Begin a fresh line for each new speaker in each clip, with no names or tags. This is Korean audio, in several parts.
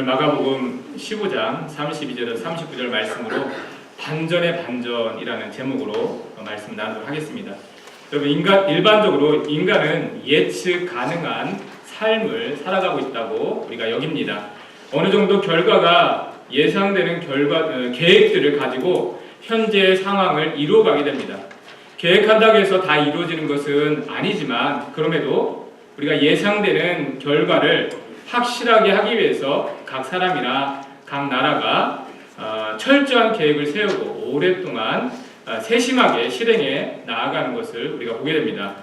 오늘 마가복음 15장 32절에서 39절 말씀으로 반전의 반전이라는 제목으로 어, 말씀 나누도록 하겠습니다. 여러분 인간 일반적으로 인간은 예측 가능한 삶을 살아가고 있다고 우리가 여깁니다. 어느 정도 결과가 예상되는 결과 어, 계획들을 가지고 현재의 상황을 이루어가게 됩니다. 계획한다고 해서 다 이루어지는 것은 아니지만 그럼에도 우리가 예상되는 결과를 확실하게 하기 위해서 각 사람이나 각 나라가 어, 철저한 계획을 세우고 오랫동안 어, 세심하게 실행해 나아가는 것을 우리가 보게 됩니다.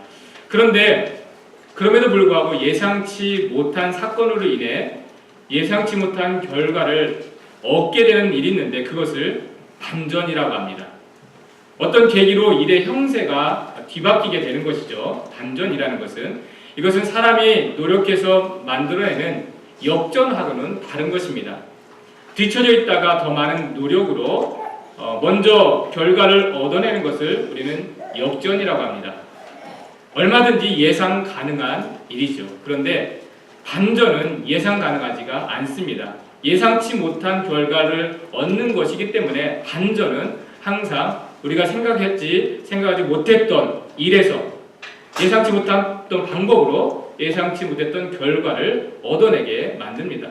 그런데 그럼에도 불구하고 예상치 못한 사건으로 인해 예상치 못한 결과를 얻게 되는 일이 있는데 그것을 반전이라고 합니다. 어떤 계기로 일의 형세가 뒤바뀌게 되는 것이죠. 반전이라는 것은 이것은 사람이 노력해서 만들어내는 역전하고는 다른 것입니다. 뒤처져 있다가 더 많은 노력으로 어, 먼저 결과를 얻어내는 것을 우리는 역전이라고 합니다. 얼마든지 예상 가능한 일이죠. 그런데 반전은 예상 가능하지가 않습니다. 예상치 못한 결과를 얻는 것이기 때문에 반전은 항상 우리가 생각했지 생각하지 못했던 일에서 예상치 못했던 방법으로 예상치 못했던 결과를 얻어내게 만듭니다.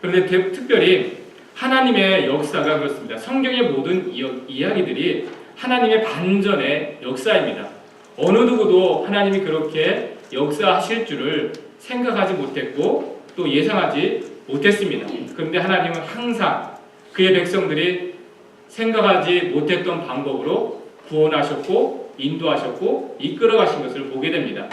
그런데 대- 특별히 하나님의 역사가 그렇습니다. 성경의 모든 이- 이야기들이 하나님의 반전의 역사입니다. 어느 누구도 하나님이 그렇게 역사하실 줄을 생각하지 못했고 또 예상하지 못했습니다. 그런데 하나님은 항상 그의 백성들이 생각하지 못했던 방법으로 구원하셨고 인도하셨고 이끌어 가신 것을 보게 됩니다.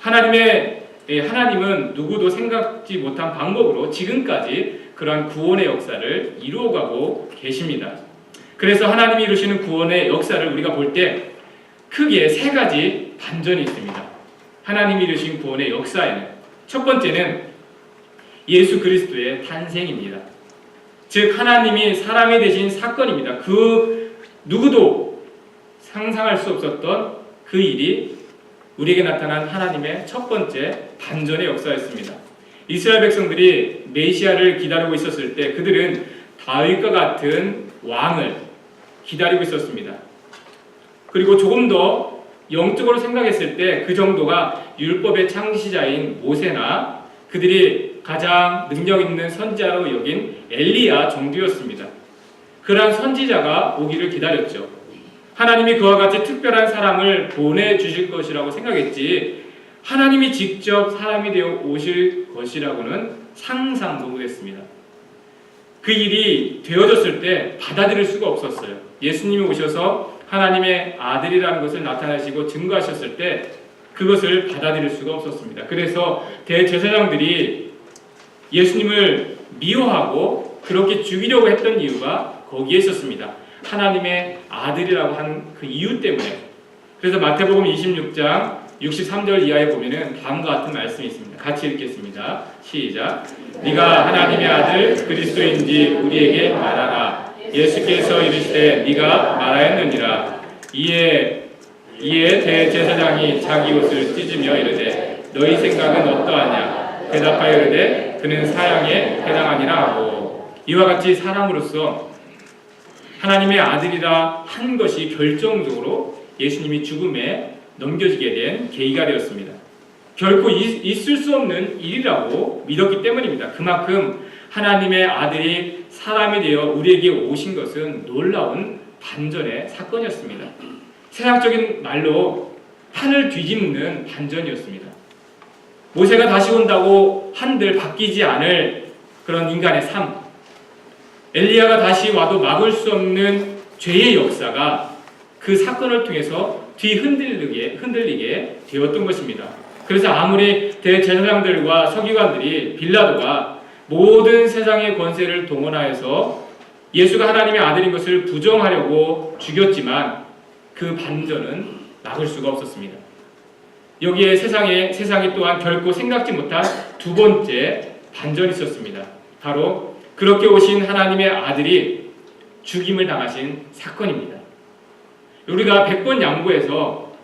하나님의 예, 하나님은 누구도 생각지 못한 방법으로 지금까지 그러한 구원의 역사를 이루어가고 계십니다. 그래서 하나님이 이루시는 구원의 역사를 우리가 볼 때 크게 세 가지 반전이 있습니다. 하나님이 이루신 구원의 역사에는 첫 번째는 예수 그리스도의 탄생입니다. 즉 하나님이 사람이 되신 사건입니다. 그 누구도 상상할 수 없었던 그 일이 우리에게 나타난 하나님의 첫 번째 반전의 역사였습니다. 이스라엘 백성들이 메시아를 기다리고 있었을 때 그들은 다윗과 같은 왕을 기다리고 있었습니다. 그리고 조금 더 영적으로 생각했을 때 그 정도가 율법의 창시자인 모세나 그들이 가장 능력 있는 선지자로 여긴 엘리야 정도였습니다. 그러한 선지자가 오기를 기다렸죠. 하나님이 그와 같이 특별한 사람을 보내주실 것이라고 생각했지, 하나님이 직접 사람이 되어 오실 것이라고는 상상도 못했습니다. 그 일이 되어졌을 때 받아들일 수가 없었어요. 예수님이 오셔서 하나님의 아들이라는 것을 나타내시고 증거하셨을 때 그것을 받아들일 수가 없었습니다. 그래서 대제사장들이 예수님을 미워하고 그렇게 죽이려고 했던 이유가 거기에 있었습니다. 하나님의 아들이라고 한 그 이유 때문에. 그래서 마태복음 26장 63절 이하에 보면은 다음과 같은 말씀이 있습니다. 같이 읽겠습니다. 시작. 네가 하나님의 아들 그리스도인지 우리에게 말하라. 예수께서 이르시되 네가 말하였느니라. 이에 이에 대제사장이 자기 옷을 찢으며 이르되 너희 생각은 어떠하냐? 대답하여 이르되 그는 사형에 해당하니라 하고 이와 같이 사람으로서 하나님의 아들이라 한 것이 결정적으로 예수님이 죽음에 넘겨지게 된 계기가 되었습니다. 결코 있- 있을 수 없는 일이라고 믿었기 때문입니다. 그만큼 하나님의 아들이 사람이 되어 우리에게 오신 것은 놀라운 반전의 사건이었습니다. 세상적인 말로 판을 뒤집는 반전이었습니다. 모세가 다시 온다고 한들 바뀌지 않을 그런 인간의 삶, 엘리야가 다시 와도 막을 수 없는 죄의 역사가 그 사건을 통해서 뒤흔들리게 흔들리게 되었던 것입니다. 그래서 아무리 대제사장들과 서기관들이 빌라도가 모든 세상의 권세를 동원하여서 예수가 하나님의 아들인 것을 부정하려고 죽였지만 그 반전은 막을 수가 없었습니다. 여기에 세상에 세상이 또한 결코 생각지 못한 두 번째 반전이 있었습니다. 바로 그렇게 오신 하나님의 아들이 죽임을 당하신 사건입니다. 우리가 100번 양보해서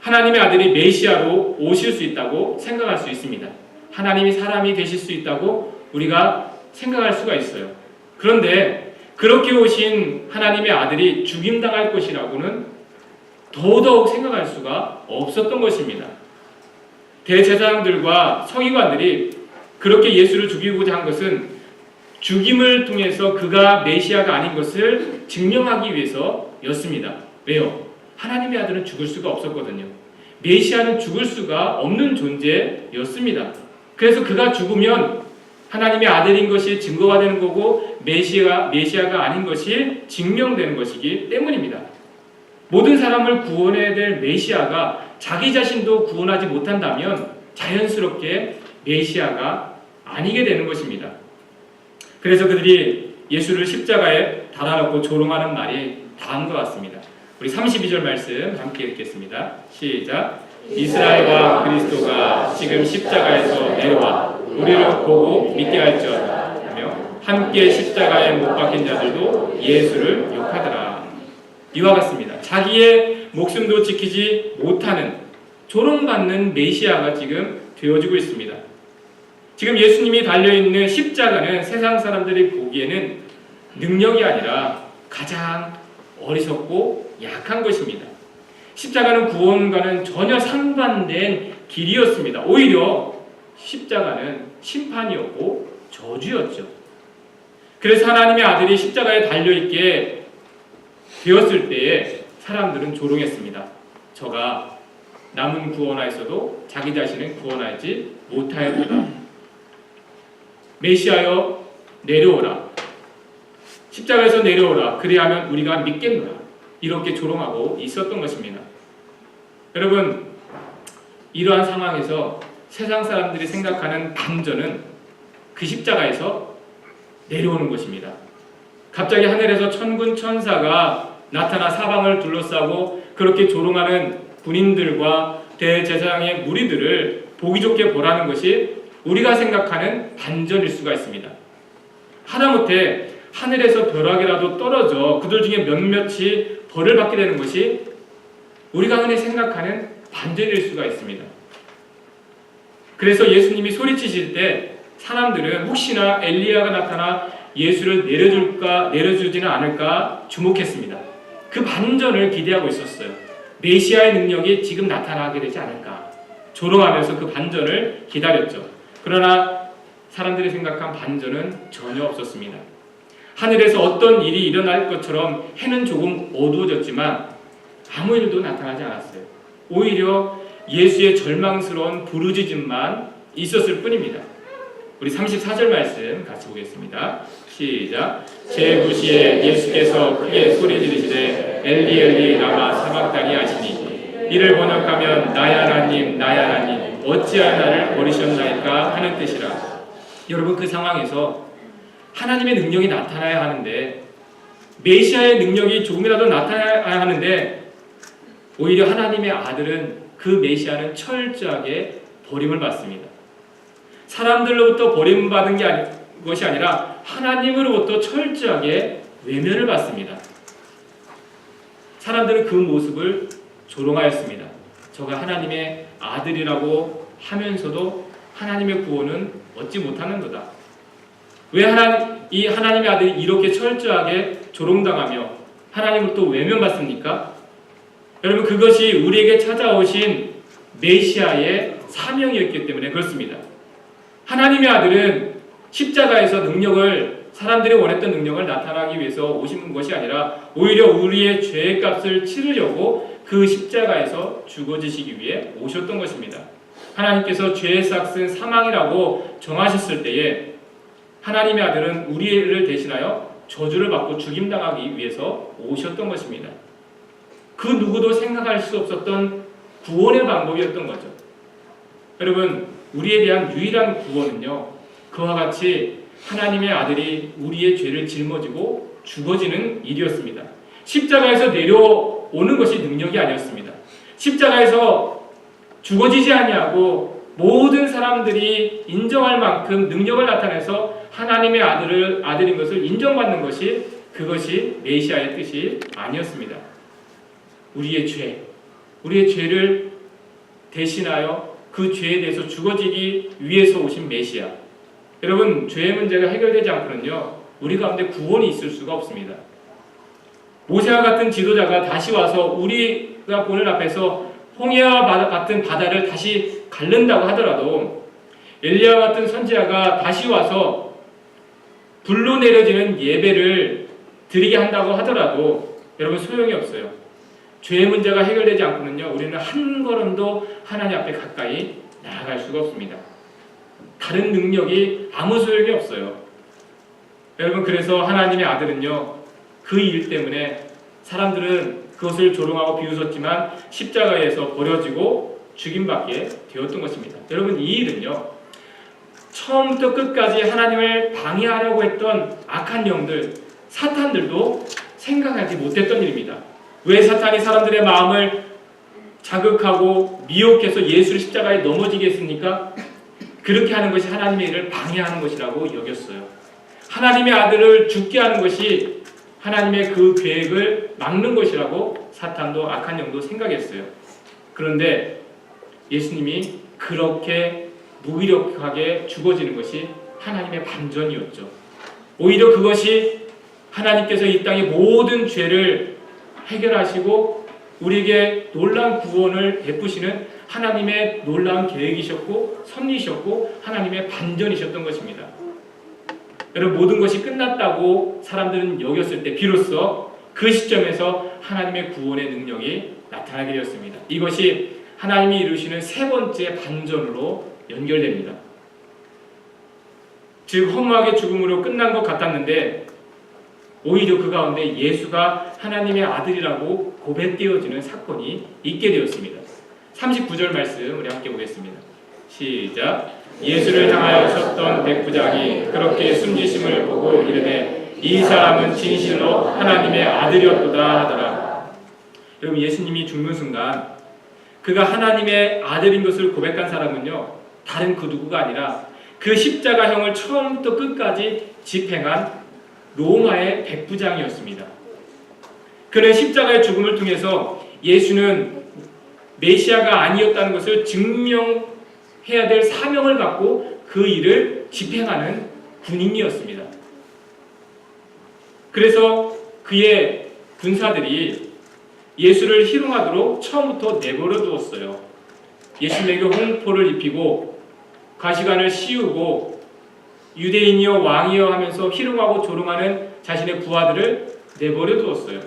하나님의 아들이 메시아로 오실 수 있다고 생각할 수 있습니다. 하나님이 사람이 되실 수 있다고 우리가 생각할 수가 있어요. 그런데 그렇게 오신 하나님의 아들이 죽임당할 것이라고는 더더욱 생각할 수가 없었던 것입니다. 대제사장들과 서기관들이 그렇게 예수를 죽이고자 한 것은 죽임을 통해서 그가 메시아가 아닌 것을 증명하기 위해서였습니다. 왜요? 하나님의 아들은 죽을 수가 없었거든요. 메시아는 죽을 수가 없는 존재였습니다. 그래서 그가 죽으면 하나님의 아들인 것이 증거가 되는 거고 메시아 메시아가 아닌 것이 증명되는 것이기 때문입니다. 모든 사람을 구원해야 될 메시아가 자기 자신도 구원하지 못한다면 자연스럽게 메시아가 아니게 되는 것입니다. 그래서 그들이 예수를 십자가에 달아놓고 조롱하는 말이 다음과 같습니다. 우리 32절 말씀 함께 읽겠습니다. 시작. 이스라엘과 그리스도가 지금 십자가에서 내려와 우리를 보고 믿게 할지어다 하며 함께 십자가에 못 박힌 자들도 예수를 욕하더라. 이와 같습니다. 자기의 목숨도 지키지 못하는 조롱받는 메시아가 지금 되어지고 있습니다. 지금 예수님이 달려있는 십자가는 세상 사람들이 보기에는 능력이 아니라 가장 어리석고 약한 것입니다. 십자가는 구원과는 전혀 상반된 길이었습니다. 오히려 십자가는 심판이었고 저주였죠. 그래서 하나님의 아들이 십자가에 달려있게 되었을 때에 사람들은 조롱했습니다. 저가 남은 구원하였어도 자기 자신은 구원하지 못하였다. 메시아여 내려오라. 십자가에서 내려오라. 그리하면 우리가 믿겠노라. 이렇게 조롱하고 있었던 것입니다. 여러분, 이러한 상황에서 세상 사람들이 생각하는 반전은 그 십자가에서 내려오는 것입니다. 갑자기 하늘에서 천군 천사가 나타나 사방을 둘러싸고 그렇게 조롱하는 군인들과 대제사장의 무리들을 보기 좋게 보라는 것이 우리가 생각하는 반전일 수가 있습니다. 하다못해 하늘에서 벼락이라도 떨어져 그들 중에 몇몇이 벌을 받게 되는 것이 우리가 흔히 생각하는 반전일 수가 있습니다. 그래서 예수님이 소리치실 때 사람들은 혹시나 엘리야가 나타나 예수를 내려줄까 내려주지는 않을까 주목했습니다. 그 반전을 기대하고 있었어요. 메시아의 능력이 지금 나타나게 되지 않을까 조롱하면서 그 반전을 기다렸죠. 그러나 사람들이 생각한 반전은 전혀 없었습니다. 하늘에서 어떤 일이 일어날 것처럼 해는 조금 어두워졌지만 아무 일도 나타나지 않았어요. 오히려 예수의 절망스러운 부르짖음만 있었을 뿐입니다. 우리 34절 말씀 같이 보겠습니다. 시작. 제9시에 예수께서 크게 소리 지르시되 엘리 엘리 라마 사박다니 하시니 이를 번역하면 나의 하나님 나의 하나님 어찌하여 나를 버리셨나이까 하는 뜻이라. 여러분 그 상황에서 하나님의 능력이 나타나야 하는데 메시아의 능력이 조금이라도 나타나야 하는데 오히려 하나님의 아들은 그 메시아는 철저하게 버림을 받습니다. 사람들로부터 버림받은 게 아니, 것이 아니라 하나님으로부터 철저하게 외면을 받습니다. 사람들은 그 모습을 조롱하였습니다. 저가 하나님의 아들이라고 하면서도 하나님의 구원은 얻지 못하는도다. 왜 하나, 이 하나님의 아들이 이렇게 철저하게 조롱당하며 하나님으로부터 외면받습니까? 여러분 그것이 우리에게 찾아오신 메시아의 사명이었기 때문에 그렇습니다. 하나님의 아들은 십자가에서 능력을 사람들이 원했던 능력을 나타나기 위해서 오신 것이 아니라 오히려 우리의 죄의 값을 치르려고 그 십자가에서 죽어지시기 위해 오셨던 것입니다. 하나님께서 죄의 삭은 사망이라고 정하셨을 때에 하나님의 아들은 우리를 대신하여 저주를 받고 죽임당하기 위해서 오셨던 것입니다. 그 누구도 생각할 수 없었던 구원의 방법이었던 거죠. 여러분, 우리에 대한 유일한 구원은요, 그와 같이 하나님의 아들이 우리의 죄를 짊어지고 죽어지는 일이었습니다. 십자가에서 내려오는 것이 능력이 아니었습니다. 십자가에서 죽어지지 아니하고 모든 사람들이 인정할 만큼 능력을 나타내서 하나님의 아들을 아들인 것을 인정받는 것이 그것이 메시아의 뜻이 아니었습니다. 우리의 죄, 우리의 죄를 대신하여 그 죄에 대해서 죽어지기 위해서 오신 메시아. 여러분 죄의 문제가 해결되지 않고는요 우리 가운데 구원이 있을 수가 없습니다. 모세와 같은 지도자가 다시 와서 우리가 보는 앞에서 홍해와 같은 바다를 다시 갈른다고 하더라도 엘리야 같은 선지자가 다시 와서 불로 내려지는 예배를 드리게 한다고 하더라도 여러분 소용이 없어요. 죄의 문제가 해결되지 않고는요 우리는 한 걸음도 하나님 앞에 가까이 나아갈 수가 없습니다. 다른 능력이 아무 소용이 없어요. 여러분 그래서 하나님의 아들은요 그 일 때문에 사람들은 그것을 조롱하고 비웃었지만 십자가에서 버려지고 죽임받게 되었던 것입니다. 여러분 이 일은요 처음부터 끝까지 하나님을 방해하려고 했던 악한 영들 사탄들도 생각하지 못했던 일입니다. 왜 사탄이 사람들의 마음을 자극하고 미혹해서 예수를 십자가에 넘어지게 했습니까? 그렇게 하는 것이 하나님의 일을 방해하는 것이라고 여겼어요. 하나님의 아들을 죽게 하는 것이 하나님의 그 계획을 막는 것이라고 사탄도 악한 영도 생각했어요. 그런데 예수님이 그렇게 무기력하게 죽어지는 것이 하나님의 반전이었죠. 오히려 그것이 하나님께서 이 땅의 모든 죄를 해결하시고 우리에게 놀라운 구원을 베푸시는 하나님의 놀라운 계획이셨고 섭리셨고 하나님의 반전이셨던 것입니다. 여러분 모든 것이 끝났다고 사람들은 여겼을 때 비로소 그 시점에서 하나님의 구원의 능력이 나타나게 되었습니다. 이것이 하나님이 이루시는 세 번째 반전으로 연결됩니다. 즉 허무하게 죽음으로 끝난 것 같았는데 오히려 그 가운데 예수가 하나님의 아들이라고 고백되어지는 사건이 있게 되었습니다. 39절 말씀 우리 함께 보겠습니다. 시작. 예수를 향하여 섰던 백부장이 그렇게 숨지심을 보고 이르되 이 사람은 진실로 하나님의 아들이었도다 하더라. 여러분 예수님이 죽는 순간 그가 하나님의 아들인 것을 고백한 사람은요 다른 그 누구가 아니라 그 십자가형을 처음부터 끝까지 집행한 로마의 백부장이었습니다. 그는 십자가의 죽음을 통해서 예수는 메시아가 아니었다는 것을 증명 해야 될 사명을 갖고 그 일을 집행하는 군인이었습니다. 그래서 그의 군사들이 예수를 희롱하도록 처음부터 내버려 두었어요. 예수님에게 홍포를 입히고 가시관을 씌우고 유대인이여 왕이여 하면서 희롱하고 조롱하는 자신의 부하들을 내버려 두었어요.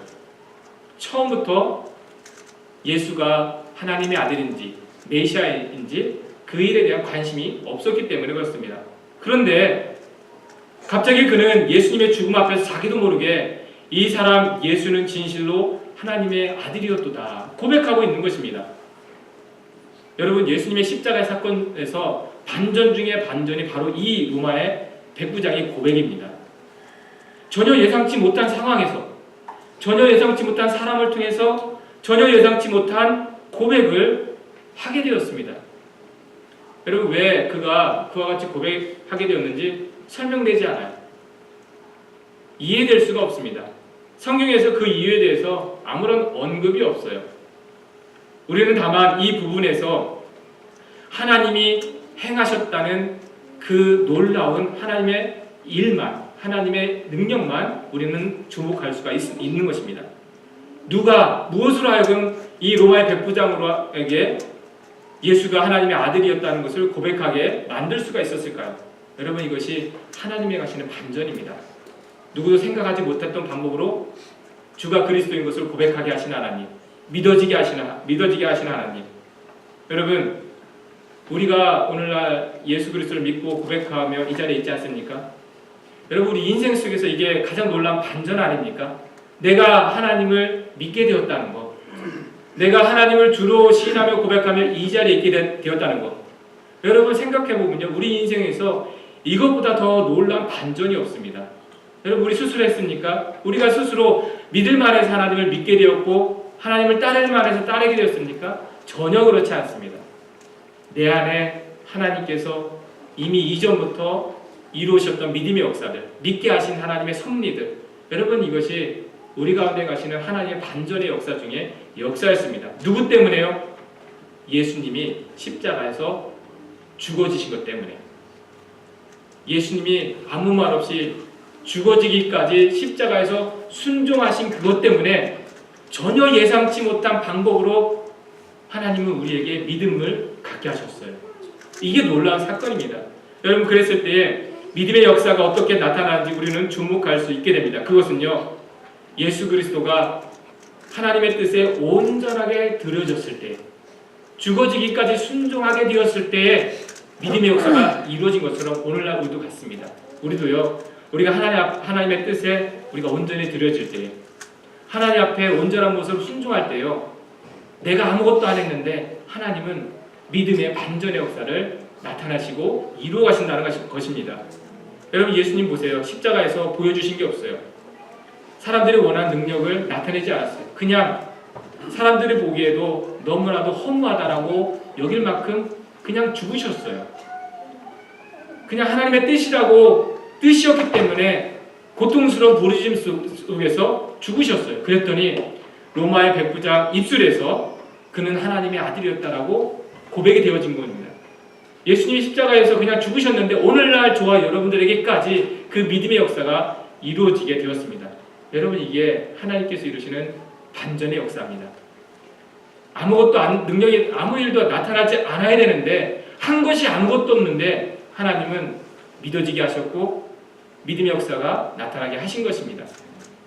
처음부터 예수가 하나님의 아들인지 메시아인지 그 일에 대한 관심이 없었기 때문에 그렇습니다. 그런데 갑자기 그는 예수님의 죽음 앞에서 자기도 모르게 이 사람 예수는 진실로 하나님의 아들이었도다 고백하고 있는 것입니다. 여러분 예수님의 십자가의 사건에서 반전 중에 반전이 바로 이 로마의 백부장의 고백입니다. 전혀 예상치 못한 상황에서 전혀 예상치 못한 사람을 통해서 전혀 예상치 못한 고백을 하게 되었습니다. 여러분 왜 그가 그와 같이 고백하게 되었는지 설명되지 않아요. 이해될 수가 없습니다. 성경에서 그 이유에 대해서 아무런 언급이 없어요. 우리는 다만 이 부분에서 하나님이 행하셨다는 그 놀라운 하나님의 일만, 하나님의 능력만 우리는 주목할 수가 있, 는 것입니다. 누가 무엇으로 하여금 이 로마의 백부장으로에게 예수가 하나님의 아들이었다는 것을 고백하게 만들 수가 있었을까요? 여러분 이것이 하나님의 가시는 반전입니다. 누구도 생각하지 못했던 방법으로 주가 그리스도인 것을 고백하게 하신 하나님, 믿어지게 하시는 믿어지게 하시는 하나님. 여러분 우리가 오늘날 예수 그리스도를 믿고 고백하며 이 자리에 있지 않습니까? 여러분 우리 인생 속에서 이게 가장 놀라운 반전 아닙니까? 내가 하나님을 믿게 되었다는 것. 내가 하나님을 주로 시인하며 고백하며 이 자리에 있게 되었다는 것. 여러분 생각해 보면요. 우리 인생에서 이것보다 더 놀라운 반전이 없습니다. 여러분 우리 스스로 했습니까? 우리가 스스로 믿을 만해서 하나님을 믿게 되었고 하나님을 따를 만해서 따르게 되었습니까? 전혀 그렇지 않습니다. 내 안에 하나님께서 이미 이전부터 이루셨던 믿음의 역사들, 믿게 하신 하나님의 섭리들, 여러분 이것이 우리 가운데 가시는 하나님의 반전의 역사 중에 역사였습니다. 누구 때문에요? 예수님이 십자가에서 죽어지신 것 때문에. 예수님이 아무 말 없이 죽어지기까지 십자가에서 순종하신 그것 때문에 전혀 예상치 못한 방법으로 하나님은 우리에게 믿음을 갖게 하셨어요. 이게 놀라운 사건입니다. 여러분 그랬을 때에 믿음의 역사가 어떻게 나타나는지 우리는 주목할 수 있게 됩니다. 그것은요. 예수 그리스도가 하나님의 뜻에 온전하게 들여졌을 때 죽어지기까지 순종하게 되었을 때에 믿음의 역사가 이루어진 것처럼 오늘날 우리도 같습니다. 우리도요. 우리가 하나님 앞, 하나님의 뜻에 우리가 온전히 들여질 때 하나님 앞에 온전한 모습으로 순종할 때요. 내가 아무것도 안 했는데 하나님은 믿음의 반전의 역사를 나타나시고 이루어 가신다는 것입니다. 여러분 예수님 보세요. 십자가에서 보여주신 게 없어요. 사람들이 원하는 능력을 나타내지 않았어요. 그냥 사람들이 보기에도 너무나도 허무하다라고 여길 만큼 그냥 죽으셨어요. 그냥 하나님의 뜻이라고 뜻이었기 때문에 고통스러운 부르짖음 속- 속에서 죽으셨어요. 그랬더니 로마의 백부장 입술에서 그는 하나님의 아들이었다라고 고백이 되어진 겁니다. 예수님이 십자가에서 그냥 죽으셨는데 오늘날 저와 여러분들에게까지 그 믿음의 역사가 이루어지게 되었습니다. 여러분 이게 하나님께서 이루시는 반전의 역사입니다. 아무것도 안, 능력이 아무 일도 나타나지 않아야 되는데 한 것이 아무것도 없는데 하나님은 믿어지게 하셨고 믿음의 역사가 나타나게 하신 것입니다.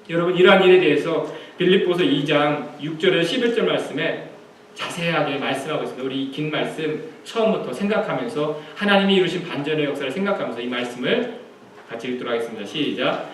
여러분 이러한 일에 대해서 빌립보서 2장 6절에 11절 말씀에 자세하게 말씀하고 있습니다. 우리 이긴 말씀 처음부터 생각하면서 하나님이 이루신 반전의 역사를 생각하면서 이 말씀을 같이 읽도록 하겠습니다. 시작.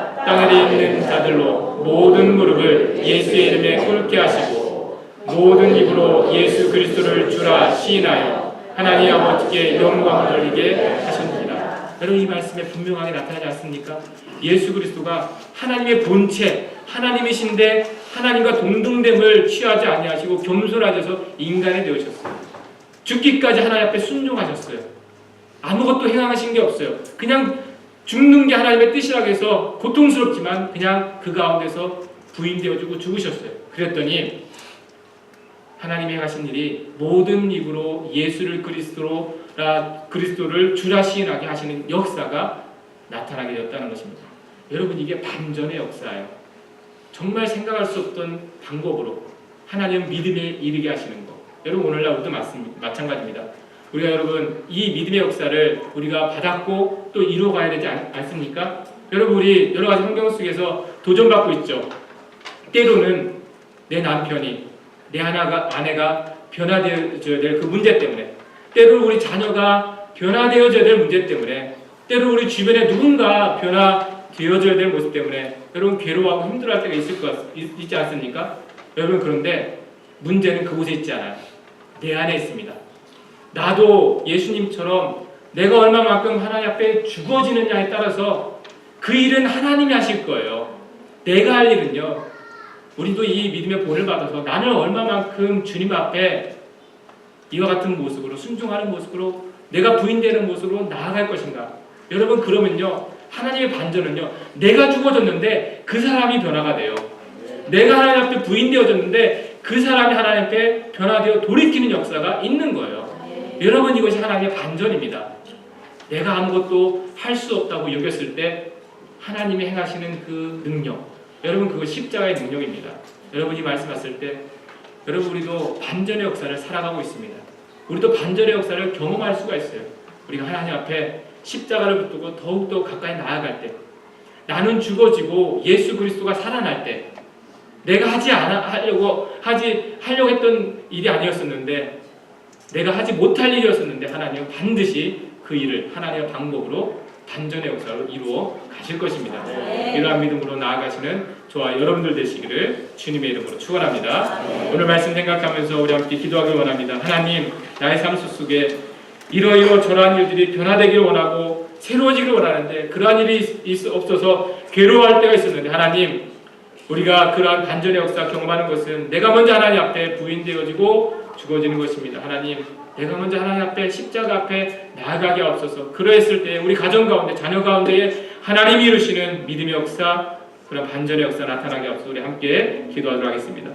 땅에 있는 자들로 모든 무릎을 예수의 이름에 꿇게 하시고 모든 입으로 예수 그리스도를 주라 시인하여 하나님 아버지께 영광을 돌리게 하셨느니라. 여러분 이 말씀에 분명하게 나타나지 않습니까? 예수 그리스도가 하나님의 본체, 하나님이신데 하나님과 동등됨을 취하지 아니하시고 겸손하셔서 인간이 되으셨어요. 죽기까지 하나님 앞에 순종하셨어요. 아무것도 행하신 게 없어요. 그냥 죽는 게 하나님의 뜻이라고 해서 고통스럽지만 그냥 그 가운데서 부인되어지고 죽으셨어요. 그랬더니 하나님이 하신 일이 모든 입으로 예수를 그리스도라 그리스도를 주라 시인하게 하시는 역사가 나타나게 되었다는 것입니다. 여러분 이게 반전의 역사예요. 정말 생각할 수 없던 방법으로 하나님 믿음에 이르게 하시는 것. 여러분 오늘날 맞습니다. 마찬가지입니다. 우리가 여러분 이 믿음의 역사를 우리가 받았고 또 이루어가야 되지 않, 않습니까? 여러분 우리 여러 가지 환경 속에서 도전받고 있죠. 때로는 내 남편이 내 하나가 아내가 변화되어져야 될 그 문제 때문에 때로 우리 자녀가 변화되어져야 될 문제 때문에 때로 우리 주변에 누군가 변화되어져야 될 모습 때문에 여러분 괴로워하고 힘들어할 때가 있을 것 같- 있- 있지 않습니까? 여러분 그런데 문제는 그곳에 있지 않아요. 내 안에 있습니다. 나도 예수님처럼 내가 얼마만큼 하나님 앞에 죽어지느냐에 따라서 그 일은 하나님이 하실 거예요. 내가 할 일은요. 우리도 이 믿음의 본을 받아서 나는 얼마만큼 주님 앞에 이와 같은 모습으로 순종하는 모습으로 내가 부인되는 모습으로 나아갈 것인가? 여러분 그러면요 하나님의 반전은요 내가 죽어졌는데 그 사람이 변화가 돼요. 내가 하나님 앞에 부인되어졌는데 그 사람이 하나님 앞에 변화되어 돌이키는 역사가 있는 거예요. 여러분 이것이 하나님의 반전입니다. 내가 아무것도 할 수 없다고 여겼을 때 하나님이 행하시는 그 능력, 여러분 그거 십자가의 능력입니다. 여러분이 말씀하실 때 여러분 우리도 반전의 역사를 살아가고 있습니다. 우리도 반전의 역사를 경험할 수가 있어요. 우리가 하나님 앞에 십자가를 붙들고 더욱더 가까이 나아갈 때 나는 죽어지고 예수 그리스도가 살아날 때 내가 하지 않아 하려고 하지 하려고 했던 일이 아니었었는데 내가 하지 못할 일이었었는데 하나님은 반드시 그 일을 하나님의 방법으로 반전의 역사로 이루어 가실 것입니다. 이러한 믿음으로 나아가시는 저와 여러분들 되시기를 주님의 이름으로 축원합니다. 오늘 말씀 생각하면서 우리 함께 기도하길 원합니다. 하나님 나의 삶 속에 이러이러 저러한 일들이 변화되길 원하고 새로워지기를 원하는데 그러한 일이 있- 있- 없어서 괴로워할 때가 있었는데 하나님 우리가 그러한 반전의 역사 경험하는 것은 내가 먼저 하나님 앞에 부인되어지고 죽어지는 것입니다. 하나님 내가 먼저 하나님 앞에 십자가 앞에 나아가게 없어서 그러했을 때 우리 가정 가운데 자녀 가운데에 하나님이 이루시는 믿음의 역사 그런 반전의 역사 나타나게 없어서 우리 함께 기도하도록 하겠습니다.